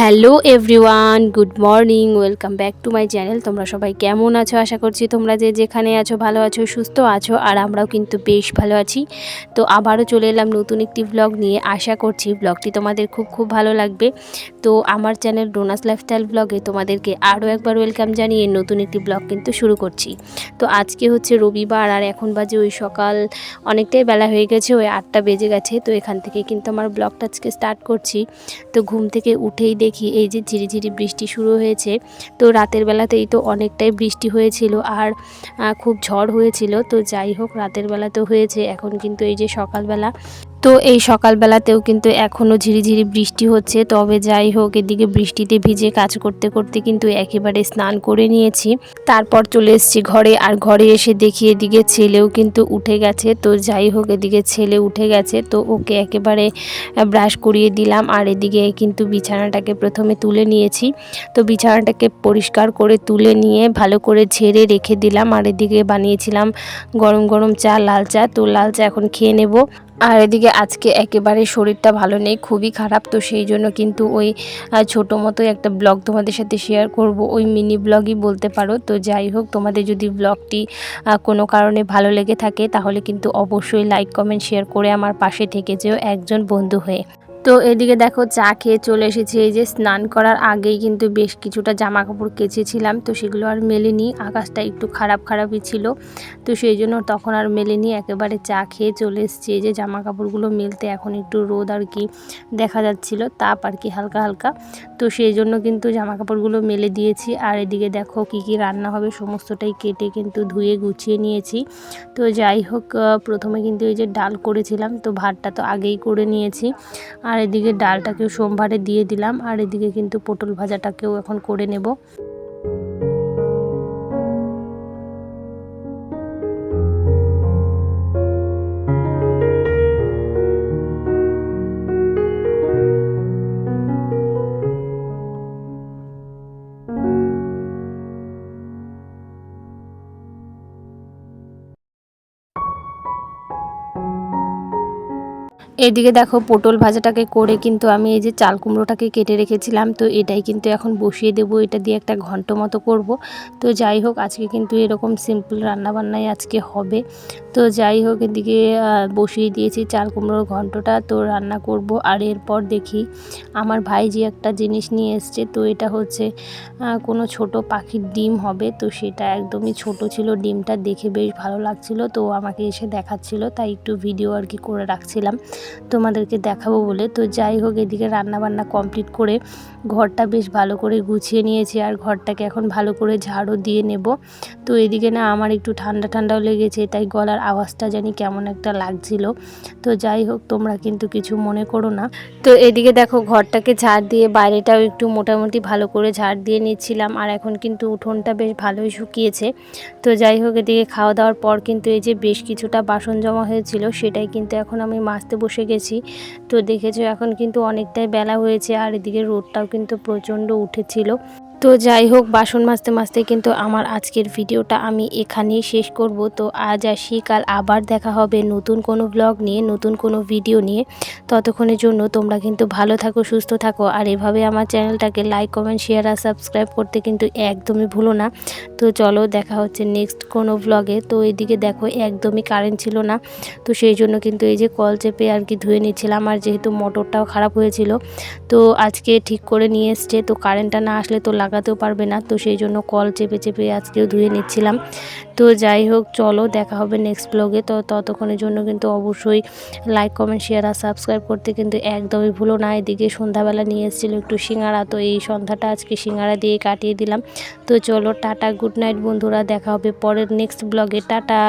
hello everyone, good morning, welcome back to my channel. তোমরা সবাই কেমন আছো? আশা করছি তোমরা যে যেখানে আছো ভালো আছো, সুস্থ আছো, আর আমরাও কিন্তু বেশ ভালো আছি। তো আবারও চলে এলাম নতুন একটি ব্লগ নিয়ে। আশা করছি ব্লগটি তোমাদের খুব খুব ভালো লাগবে। তো আমার চ্যানেল ডোনাস লাইফস্টাইল ব্লগে তোমাদেরকে আরও একবার ওয়েলকাম জানিয়ে নতুন একটি ব্লগ কিন্তু শুরু করছি। তো আজকে হচ্ছে রবিবার, আর এখন বাজে ওই সকাল অনেকটাই বেলা হয়ে গেছে, ওই আটটা বেজে গেছে। তো এখান থেকে কিন্তু আমার ব্লগটা আজকে স্টার্ট করছি। তো ঘুম থেকে উঠেই দেখি এই যে ঝিরিঝিরি বৃষ্টি শুরু হয়েছে। তো রাতের বেলাতেই তো অনেকটাই বৃষ্টি হয়েছিল আর খুব ঝড় হয়েছিল। তো যাই হোক, রাতের বেলা তো হয়েছে। এখন কিন্তু এই যে সকালবেলা তো এই সকালবেলাতেও কিন্তু এখনও ঝিরিঝিরি বৃষ্টি হচ্ছে। তবে যাই হোক, এদিকে বৃষ্টিতে ভিজে কাজ করতে করতে কিন্তু একেবারে স্নান করে নিয়েছি। তারপর চলে এসেছি ঘরে আর ঘরে এসে দেখি এদিকে ছেলেও কিন্তু উঠে গেছে। তো যাই হোক, এদিকে ছেলে উঠে গেছে। তো ওকে একেবারে ব্রাশ করিয়ে দিলাম আর এদিকে কিন্তু বিছানাটাকে প্রথমে তুলে নিয়েছি। তো বিছানাটাকে পরিষ্কার করে তুলে নিয়ে ভালো করে ঝেড়ে রেখে দিলাম। আর এদিকে বানিয়েছিলাম গরম গরম চা, লাল চা। তো লাল চা এখন খেয়ে নেব। আর এদিকে আজকে একেবারে শরীরটা ভালো নেই, খুবই খারাপ। তো সেই জন্য কিন্তু ওই ছোট মতো একটা ব্লগ তোমাদের সাথে শেয়ার করব। ওই মিনি ব্লগই বলতে পারো। তো যাই হোক, তোমাদের যদি ব্লগটি কোনো কারণে ভালো লেগে থাকে, তাহলে কিন্তু অবশ্যই লাইক কমেন্ট শেয়ার করে আমার পাশে থেকে যেও একজন বন্ধু হয়ে। তো এদিকে দেখো চা খেয়ে চলে এসেছি। এই যে স্নান করার আগেই কিন্তু বেশ কিছুটা জামা কাপড় কেচেছিলাম, তো সেগুলো আর মেলেনি। আকাশটা একটু খারাপ খারাপই ছিল, তো সেই জন্য তখন আর মেলেনি। একেবারে চা খেয়ে চলে এসেছি। এই যে জামা কাপড়গুলো মেলতে এখন একটু রোদ আর কি দেখা যাচ্ছিল, তাপ আর কি হালকা হালকা। তো সেই জন্য কিন্তু জামা কাপড়গুলো মেলে দিয়েছি। আর এদিকে দেখো কি কি রান্না হবে, সমস্তটাই কেটে কিন্তু ধুয়ে গুছিয়ে নিয়েছি। তো যাই হোক প্রথমে কিন্তু এই যে ডাল করেছিলাম, তো ভাতটা তো আগেই করে নিয়েছি। আর এদিকে ডালটাকেও সোমবারে দিয়ে দিলাম আর এদিকে কিন্তু পটল ভাজাটাকেও এখন করে নেব। এদিকে দেখো পটল ভাজাটাকে করে কিন্তু আমি এই যে চাল কুমড়োটাকে কেটে রেখেছিলাম, তো এটাই কিন্তু এখন বসিয়ে দেবো। এটা দিয়ে একটা ঘন্ট মতো করব। তো যাই হোক, আজকে কিন্তু এরকম সিম্পল রান্নাবান্নাই আজকে হবে। তো যাই হোক, এদিকে বসিয়ে দিয়েছি চাল কুমড়োর ঘন্টটা। তো রান্না করব। আর এরপর দেখি আমার ভাই যে একটা জিনিস নিয়ে এসছে, তো এটা হচ্ছে কোনো ছোট পাখির ডিম হবে। তো সেটা একদমই ছোট ছিল, ডিমটা দেখে বেশ ভালো লাগছিল। তো আমাকে এসে দেখাচ্ছিল, তাই একটু ভিডিও আর কি করে রাখছিলাম। তোমাদেরকে দেখাবো বলে। তো যাই হোক, এদিকে রান্না বান্না কমপ্লিট করে ঘরটা বেশ ভালো করে গুছিয়ে নিয়েছি আর ঘরটাকে এখন ভালো করে ঝাড়ু দিয়ে নেব। তো এদিকে না আমার একটু ঠান্ডা ঠান্ডাও লেগেছে, তাই গলার আওয়াজটা জানি কেমন একটা লাগছিল। তো যাই হোক, তোমরা কিন্তু কিছু মনে করো না। তো এদিকে দেখো, ঘরটাকে ঝাড় দিয়ে বাইরেটাও একটু মোটামুটি ভালো করে ঝাড় দিয়ে নিচ্ছিলাম আর এখন কিন্তু উঠোনটা বেশ ভালোই শুকিয়েছে। তো যাই হোক, এদিকে খাওয়া দাওয়ার পর কিন্তু এই যে বেশ কিছুটা বাসন জমা হয়েছিল, সেটাই কিন্তু এখন আমি মাজতে বসে গেছি। তো দেখেছ এখন কিন্তু অনেকটাই বেলা হয়েছে আর এদিকে রোদটাও কিন্তু প্রচণ্ড উঠেছিল। তো যাই হোক, বাসন মাজতে মাজতে কিন্তু আমার আজকের ভিডিওটা আমি এখানেই শেষ করব। তো আজ আসি, কাল আবার দেখা হবে নতুন কোনো ব্লগ নিয়ে, নতুন কোনো ভিডিও নিয়ে। ততক্ষণের জন্য তোমরা কিন্তু ভালো থাকো, সুস্থ থাকো। আর এভাবে আমার চ্যানেলটাকে লাইক কমেন্ট শেয়ার আর সাবস্ক্রাইব করতে কিন্তু একদমই ভুলো না। তো চলো দেখা হচ্ছে নেক্সট কোনো ব্লগে তো এদিকে দেখো একদমই কারেন্ট ছিল না। তো সেই জন্য কিন্তু এই যে কল চেপে আর কি ধুয়ে নিচ্ছিলাম। আর যেহেতু মোটরটাও খারাপ হয়েছিল, তো আজকে ঠিক করে নিয়ে এসছে। তো কারেন্টটা না আসলে তো লাগাতেও পারবে না। তো সেই জন্য কল চেপে চেপে আজকেও ধুয়ে নিচ্ছিলাম। তো যাই হোক, চলো দেখা হবে নেক্সট ব্লগে তো ততক্ষণের জন্য কিন্তু অবশ্যই লাইক কমেন্ট শেয়ার আর সাবস্ক্রাইব করতে কিন্তু একদমই ভুলো না। এদিকে সন্ধ্যাবেলা নিয়ে এসেছিল একটু সিঙ্গারা। তো এই সন্ধ্যাটা আজকে সিঙ্গারা দিয়ে কাটিয়ে দিলাম। তো চলো টাটা গুড নাইট বন্ধুরা দেখা হবে পরের নেক্সট ব্লগে টাটা।